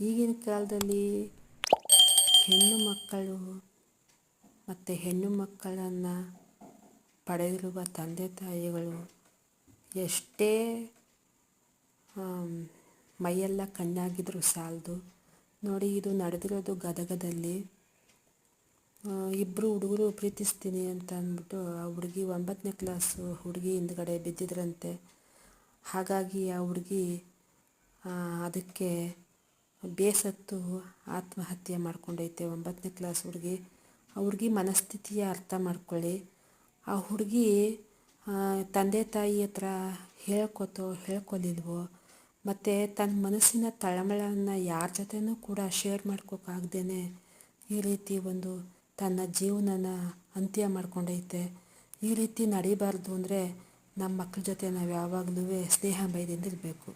ಈಗಿನ ಕಾಲದಲ್ಲಿ ಹೆಣ್ಣು ಮಕ್ಕಳು ಮತ್ತು ಹೆಣ್ಣು ಮಕ್ಕಳನ್ನು ಪಡೆದಿರುವ ತಂದೆ ತಾಯಿಗಳು ಎಷ್ಟೇ ಮೈಯೆಲ್ಲ ಕಣ್ಣಾಗಿದ್ದರೂ ಸಾಲದು. ನೋಡಿ, ಇದು ನಡೆದಿರೋದು ಗದಗದಲ್ಲಿ. ಇಬ್ಬರು ಹುಡುಗರು ಪ್ರೀತಿಸ್ತೀನಿ ಅಂತ ಅಂದ್ಬಿಟ್ಟು ಆ ಹುಡುಗಿ ಒಂಬತ್ತನೇ ಕ್ಲಾಸು ಹುಡುಗಿ ಹಿಂದ್ಗಡೆ ಬಿದ್ದಿದ್ರಂತೆ. ಹಾಗಾಗಿ ಆ ಹುಡುಗಿ ಅದಕ್ಕೆ ಬೇಸತ್ತು ಆತ್ಮಹತ್ಯೆ ಮಾಡ್ಕೊಂಡೈತೆ ಒಂಬತ್ತನೇ ಕ್ಲಾಸ್ ಹುಡುಗಿ. ಆ ಹುಡುಗಿ ಮನಸ್ಥಿತಿಯ ಅರ್ಥ ಮಾಡ್ಕೊಳ್ಳಿ. ಆ ಹುಡುಗಿ ತಂದೆ ತಾಯಿ ಹತ್ರ ಹೇಳ್ಕೊತೋ, ಹೇಳ್ಕೊಲಿಲ್ವೋ, ಮತ್ತು ತನ್ನ ಮನಸ್ಸಿನ ತಳಮಳನ್ನು ಯಾರ ಜೊತೆನೂ ಕೂಡ ಶೇರ್ ಮಾಡ್ಕೋಕ್ಕಾಗ್ದೇ ಈ ರೀತಿ ಒಂದು ತನ್ನ ಜೀವನನ ಅಂತ್ಯ ಮಾಡ್ಕೊಂಡೈತೆ. ಈ ರೀತಿ ನಡಿಬಾರ್ದು ಅಂದರೆ ನಮ್ಮ ಮಕ್ಕಳ ಜೊತೆ ನಾವು ಯಾವಾಗಲೂ ಸ್ನೇಹ ಭಯದಿಂದ ಇರಬೇಕು